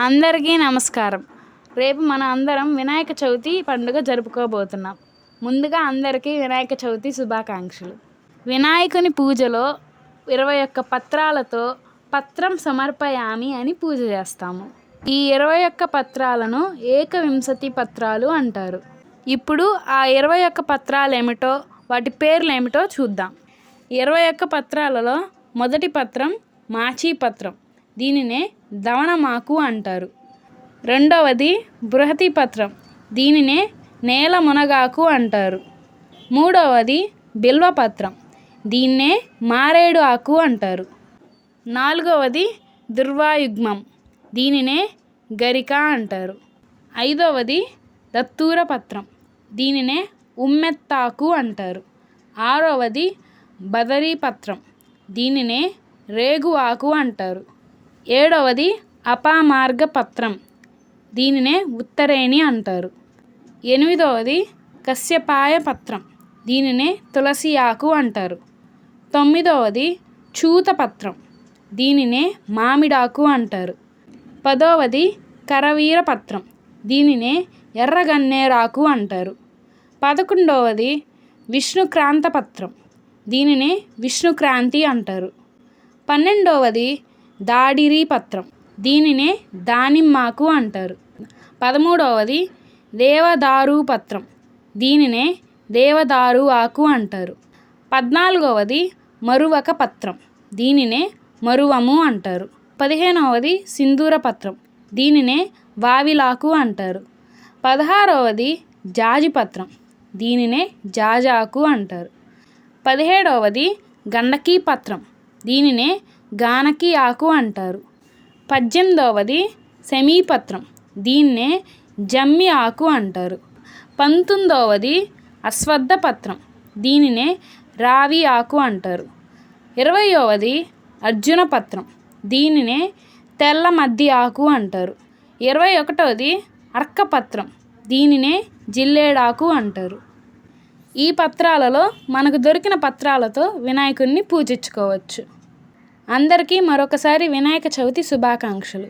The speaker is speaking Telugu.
అందరికీ నమస్కారం. రేపు మన అందరం వినాయక చవితి పండుగ జరుపుకోబోతున్నాం. ముందుగా అందరికీ వినాయక చవితి శుభాకాంక్షలు. వినాయకుని పూజలో ఇరవై ఒక్క పత్రాలతో పత్రం సమర్పయామి అని పూజ చేస్తాము. ఈ ఇరవై ఒక్క పత్రాలను ఏకవింశతి పత్రాలు అంటారు. ఇప్పుడు ఆ ఇరవై ఒక్క పత్రాలు ఏమిటో వాటి పేర్లు ఏమిటో చూద్దాం. ఇరవై ఒక్క పత్రాలలో మొదటి పత్రం మాచీ పత్రం. దీనినే దవనమాకు అంటారు. రెండవది బృహతి పత్రం. దీనినే నేల మునగాకు అంటారు. మూడవది బిల్వపత్రం దీన్నే మారేడు ఆకు అంటారు. నాలుగవది దుర్వాయుగ్మం. దీనినే గరిక అంటారు. ఐదవది దత్తూర పత్రం. దీనినే ఉమ్మెత్తాకు అంటారు. ఆరవది బదరీ పత్రం. దీనినే రేగు ఆకు అంటారు. ఏడవది అపామార్గ పత్రం దీనినే ఉత్తరేణి అంటారు. ఎనిమిదవది కశ్యపాయ పత్రం దీనినే తులసి ఆకు అంటారు. తొమ్మిదవది చూత పత్రం దీనినే మామిడాకు అంటారు. పదవది కరవీర పత్రం దీనినే ఎర్రగన్నేరాకు అంటారు. పదకొండవది విష్ణుక్రాంత పత్రం దీనినే విష్ణుక్రాంతి అంటారు. పన్నెండవది దాడిరీ పత్రం. దీనినే దానిమ్మాకు అంటారు. పదమూడవది దేవదారు పత్రం. దీనినే దేవదారు ఆకు అంటారు. పద్నాలుగవది మరువక పత్రం. దీనినే మరువము అంటారు. పదిహేనవది సింధూర పత్రం. దీనినే వావిలాకు అంటారు. పదహారవది జాజి పత్రం. దీనినే జాజాకు అంటారు. పదిహేడవది గండకీ పత్రం. దీనినే గానకి ఆకు అంటారు. పద్దెనిమిదవది సెమీపత్రం. దీన్నే జమ్మి ఆకు అంటారు. పంతొమ్మిదవది అశ్వత్థ పత్రం దీనినే రావి ఆకు అంటారు. ఇరవయవది అర్జున పత్రం దీనినే తెల్ల మద్ది ఆకు అంటారు. ఇరవై ఒకటవది అర్కపత్రం. దీనినే జిల్లేడాకు అంటారు. ఈ పత్రాలలో మనకు దొరికిన పత్రాలతో వినాయకుడిని పూజించుకోవచ్చు. అందరికీ మరొకసారి వినాయక చవితి శుభాకాంక్షలు.